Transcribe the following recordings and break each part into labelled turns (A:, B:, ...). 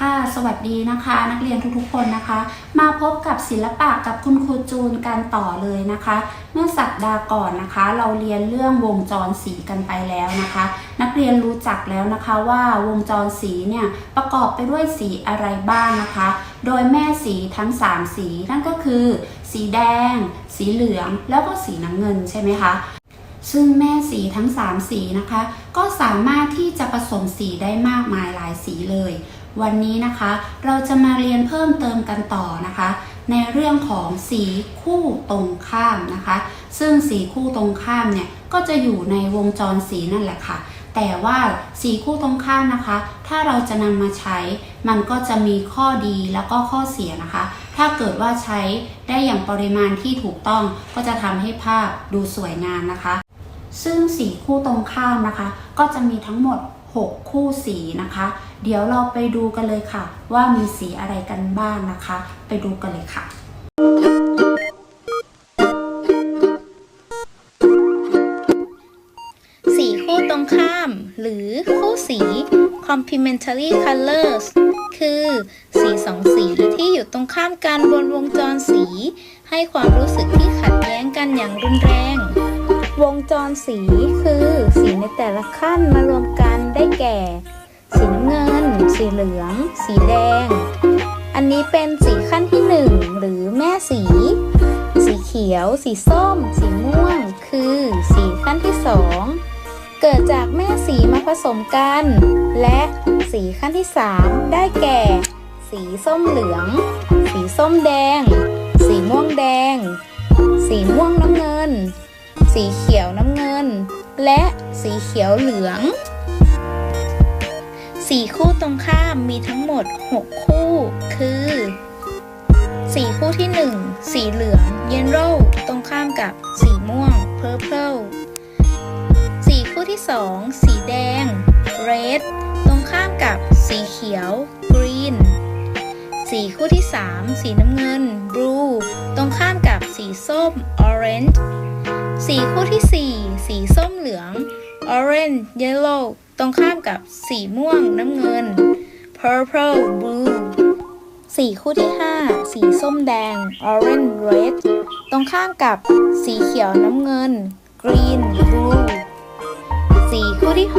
A: ค่ะ สวัสดีนะคะ นักเรียนทุกๆคนนะคะ มาพบกับศิลปะกับคุณครูจูนกันต่อเลยนะคะ เมื่อสัปดาห์ก่อนนะคะ เราเรียนเรื่องวงจรสีกันไปแล้วนะคะ นักเรียนรู้จักแล้วนะคะว่าวงจรสีเนี่ยประกอบไปด้วยสีอะไรบ้างนะคะ โดยแม่สีทั้ง 3 สีนั่นก็คือ สีแดง สีเหลือง แล้วก็สีน้ำเงินใช่ไหมคะซึ่งแม่สีทั้ง 3 สีนะคะ ก็สามารถที่จะผสมสีได้มากมายหลายสีเลย วันนี้นะคะ เราจะมาเรียนเพิ่มเติมกันต่อนะคะ ในเรื่องของสีคู่ตรงข้ามนะคะ ซึ่งสีคู่ตรงข้ามเนี่ยก็จะอยู่ในวงจรสีนั่นแหละค่ะ แต่ว่าสีคู่ตรงข้ามนะคะ ถ้าเราจะนำมาใช้ มันก็จะมีข้อดีแล้วก็ข้อเสียนะคะ ถ้าเกิดว่าใช้ได้อย่างปริมาณที่ถูกต้องก็จะทำให้ภาพดูสวยงามนะคะ ซึ่งสีคู่ตรงข้ามนะคะ ก็จะมีทั้งหมด 6 คู่สีนะคะ เดี๋ยวเราไปดูกันเลยค่ะ ว่ามีสีอะไรกันบ้างนะคะ ไปดูกันเลยค่ะ
B: สีคู่ตรงข้าม หรือคู่สี complementary colors คือสีสองสีที่อยู่ตรงข้ามกันบนวงจรสี ให้ความรู้สึกที่ขัดแย้งกันอย่างรุนแรง วงจรสีคือสีในแต่ละขั้นมารวมกัน ได้แก่ สีน้ำเงิน สีเหลือง สีแดง อันนี้เป็นสีขั้นที่หนึ่งหรือแม่สี สีเขียว สีส้ม สีม่วง คือสีขั้นที่สองเกิดจากแม่สีมาผสมกัน และสีขั้นที่ 3 ได้แก่ สีส้มเหลือง สีส้มแดง สีม่วงแดง สีม่วงน้ำเงิน สีเขียวน้ำเงินและสีเขียวเหลือง สีคู่ตรงข้ามมีทั้งหมด 6 คู่ คือสีคู่ที่ 1 สีเหลือง yellow ตรงข้ามกับสีม่วง purple สีคู่ที่ 2 สีแดง red ตรงข้ามกับสีเขียว green สีคู่ที่ 3 สีน้ำเงิน blue ตรงข้ามกับสีส้ม orange สีคู่ที่ 4 สีส้มเหลือง orange yellow ตรงข้ามกับสีม่วงน้ำเงิน purple blue สีคู่ที่ 5 สีส้มแดง orange red ตรงข้ามกับสีเขียวน้ำเงิน green blue สีคู่ที่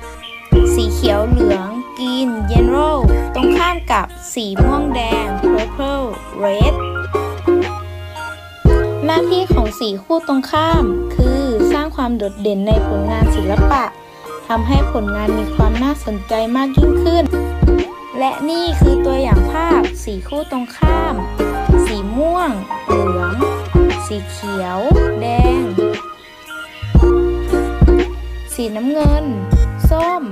B: 6 สีเขียวเหลือง green yellow ตรงข้ามกับสีม่วงแดง purple red หน้าที่ของสีคู่ตรงข้าม คือสร้างความโดดเด่นในผลงานศิลปะทำให้ผลงานมีความน่าสนใจมากยิ่งขึ้น และนี่คือตัวอย่างภาพสีคู่ตรงข้าม สีม่วง เหลือง สีเขียว แดง สีน้ำเงิน ส้ม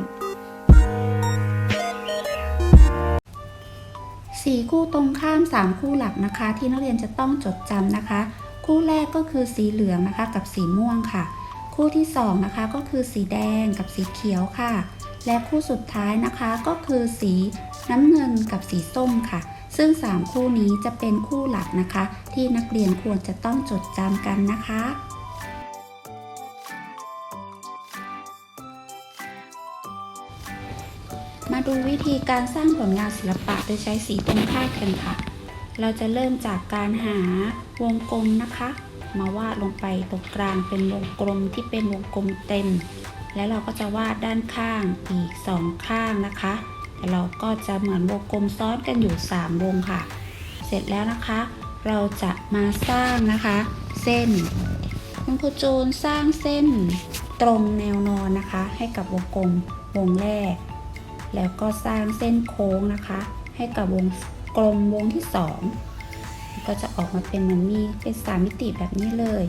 A: สีคู่ตรงข้าม 3 คู่หลักนะคะ ที่นักเรียนจะต้องจดจำนะคะ คู่แรกก็คือสีเหลืองนะคะกับสีม่วงค่ะ คู่ที่2นะคะก็คือสีแดงกับสีเขียวค่ะ และคู่สุดท้ายนะคะก็คือสีน้ำเงินกับสีส้มค่ะ ซึ่ง 3 คู่นี้จะเป็นคู่หลักนะคะ ที่นักเรียนควรจะต้องจดจำกันนะคะมาดูวิธีการสร้างผลงานศิลปะโดยใช้สีตรงข้ากันค่ะ เราจะเริ่มจากการหาวงกลมนะคะ มาวาดลงไปตรงกลางเป็นวงกลมที่เป็นวงกลมเต็ม แล้วเราก็จะวาดด้านข้างอีกสองข้างนะคะแต่เราก็จะเหมือนวงกลมซ้อนกันอยู่ 3 วงค่ะ เสร็จแล้วนะคะ เราจะมาสร้างนะคะ เส้นคุณครูจูนสร้างเส้นตรงแนวนอนนะคะ ให้กับวงกลมวงแรก แล้วก็สร้างเส้นโค้งนะคะ ให้กับวง กลมวงที่ 2 ก็จะออกมาเป็นเหมือนมีเป็นสามมิติแบบนี้เลย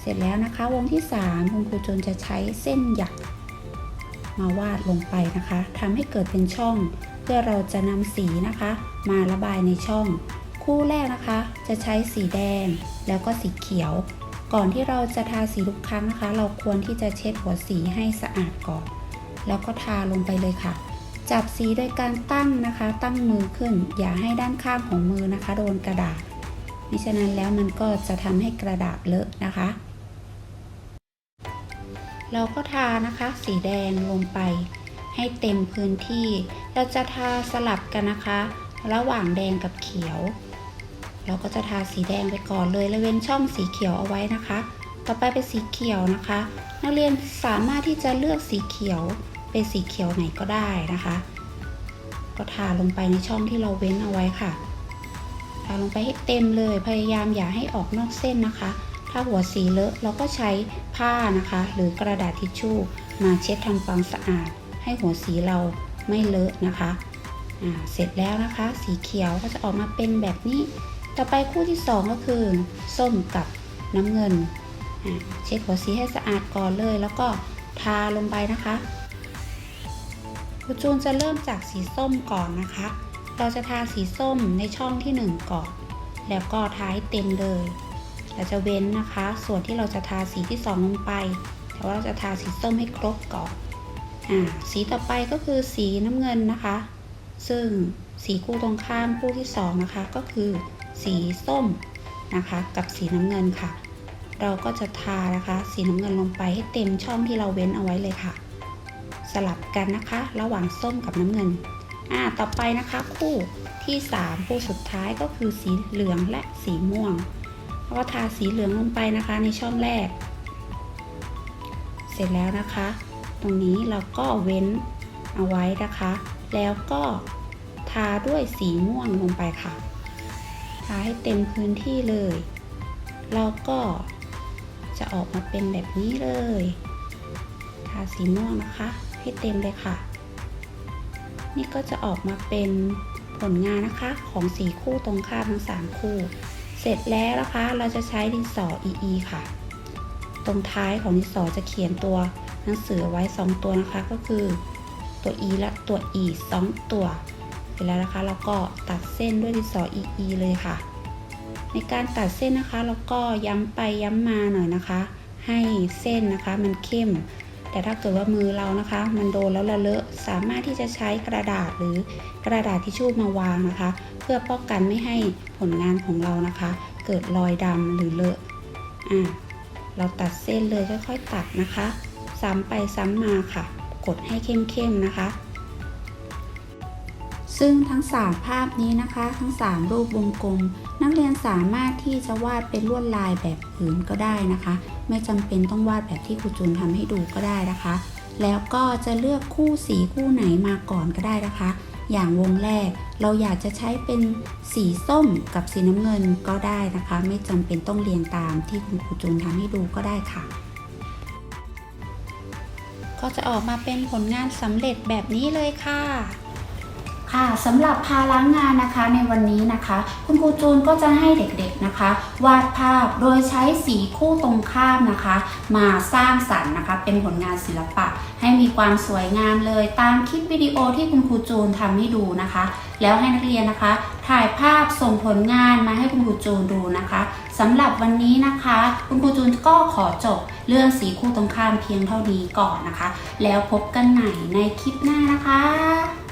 A: เสร็จแล้วนะคะวงที่ 3 คุณครูจนจะใช้เส้นหยัก มาวาดลงไปนะคะทำให้เกิดเป็นช่อง เพื่อเราจะนำสีนะคะ มาระบายในช่อง คู่แรกนะคะ จะใช้สีแดงแล้วก็สีเขียว ก่อนที่เราจะทาสีทุกครั้งนะคะ เราควรที่จะเช็ดหัวสีให้สะอาดก่อน แล้วก็ทาลงไปเลยค่ะ จับสีโดยการตั้งนะคะ ตั้งมือขึ้น อย่าให้ด้านข้างของมือนะคะ โดนกระดาษมิฉะนั้นแล้วมันก็จะทำให้กระดาษเลอะนะคะ เราก็ทานะคะ สีแดงลงไป ให้เต็มพื้นที่ เราจะทาสลับกันนะคะ ระหว่างแดงกับเขียว เราก็จะทาสีแดงไปก่อนเลยแล้วเว้นช่องสีเขียวเอาไว้นะคะ ต่อไปเป็นสีเขียวนะคะ นักเรียนสามารถที่จะเลือกสีเขียว เป็นสีเขียวไหนก็ได้นะคะ ก็ทาลงไปในช่องที่เราเว้นเอาไว้ค่ะ ทาลงไปให้เต็มเลย พยายามอย่าให้ออกนอกเส้นนะคะ ถ้าหัวสีเลอะเราก็ใช้ผ้านะคะ หรือกระดาษทิชชู่มาเช็ดทำความสะอาด ให้หัวสีเราไม่เลอะนะคะเสร็จแล้วนะคะ สีเขียวก็จะออกมาเป็นแบบนี้ ต่อไปคู่ที่สองก็คือ ส้มกับน้ำเงิน เช็ดหัวสีให้สะอาดก่อนเลย แล้วก็ทาลงไปนะคะ ครูจูนจะเริ่มจากสีส้มก่อนนะคะ เราจะทาสีส้มในช่องที่หนึ่งก่อน แล้วก็ทาให้เต็มเลย เราจะเว้นนะคะ ส่วนที่เราจะทาสีที่สองลงไป แต่ว่าเราจะทาสีส้มให้ครบก่อนอ่าสีต่อไปก็คือสีน้ำเงินนะคะ ซึ่งสีคู่ตรงข้ามคู่ที่สองนะคะ ก็คือสีส้มนะคะ กับสีน้ำเงินค่ะ เราก็จะทานะคะ สีน้ำเงินลงไปให้เต็มช่องที่เราเว้นเอาไว้เลยค่ะ สลับกันนะคะ ระหว่างส้มกับน้ำเงิน อ่า ต่อไปนะคะคู่ที่สามคู่สุดท้ายก็คือสีเหลืองและสีม่วงเราก็ทาสีเหลืองลงไปนะคะในช่องแรก เสร็จแล้วนะคะ ตรงนี้เราก็เว้นเอาไว้นะคะ แล้วก็ทาด้วยสีม่วงลงไปค่ะ ทาให้เต็มพื้นที่เลย เราก็จะออกมาเป็นแบบนี้เลย ทาสีม่วงนะคะ ให้เต็มเลยค่ะ นี่ก็จะออกมาเป็นผลงานนะคะของสีคู่ตรงข้ามทั้งสามคู่ เสร็จแล้วนะคะ เราจะใช้ดินสอ EE ค่ะ ตรงท้ายของดินสอจะเขียนตัวหนังสือไว้ 2 ตัวนะคะก็คือตัว E และตัว E 2 ตัวเสร็จแล้วนะคะเราก็ตัดเส้นด้วยดินสอ EE เลยค่ะ ในการตัดเส้นนะคะเราก็ย้ำไปย้ำมาหน่อยนะคะ ให้เส้นนะคะมันเข้ม แต่ถ้าเกิดว่ามือเรานะคะ มันโดนแล้วละเลอะสามารถที่จะใช้กระดาษหรือกระดาษทิชชู่มาวางนะคะ เพื่อป้องกันไม่ให้ผลงานของเรานะคะ เกิดรอยดำหรือเลอะอ่าเราตัดเส้นเลยค่อยๆตัดนะคะ ซ้ำไปซ้ำมาค่ะ กดให้เข้มๆนะคะ ซึ่งทั้ง 3 ภาพนี้นะคะ ทั้ง 3 รูปวงกลม นักเรียนสามารถที่จะวาดเป็นลวดลายแบบอื่นก็ได้นะคะ ไม่จำเป็นต้องวาดแบบที่ครูจูนทำให้ดูก็ได้นะคะ แล้วก็จะเลือกคู่สีคู่ไหนมาก่อนก็ได้นะคะ อย่างวงแรกเราอยากจะใช้เป็นสีส้มกับสีน้ำเงินก็ได้นะคะ ไม่จำเป็นต้องเรียงตามที่คุณครูจูนทำให้ดูก็ได้ค่ะก็จะออกมาเป็นผลงานสำเร็จแบบนี้เลยค่ะ ค่ะสำหรับภาระงานนะคะในวันนี้นะคะ คุณครูจูนก็จะให้เด็กๆนะคะ วาดภาพโดยใช้สีคู่ตรงข้ามนะคะ มาสร้างสรรค์นะคะ เป็นผลงานศิลปะ ให้มีความสวยงามเลยตามคลิปวิดีโอที่คุณครูจูนทำให้ดูนะคะ แล้วให้นักเรียนนะคะ ถ่ายภาพส่งผลงานมาให้คุณครูจูนดูนะคะสำหรับวันนี้นะคะ คุณครูจูนก็ขอจบเรื่องสีคู่ตรงข้ามเพียงเท่านี้ก่อนนะคะ แล้วพบกันใหม่ในคลิปหน้านะคะ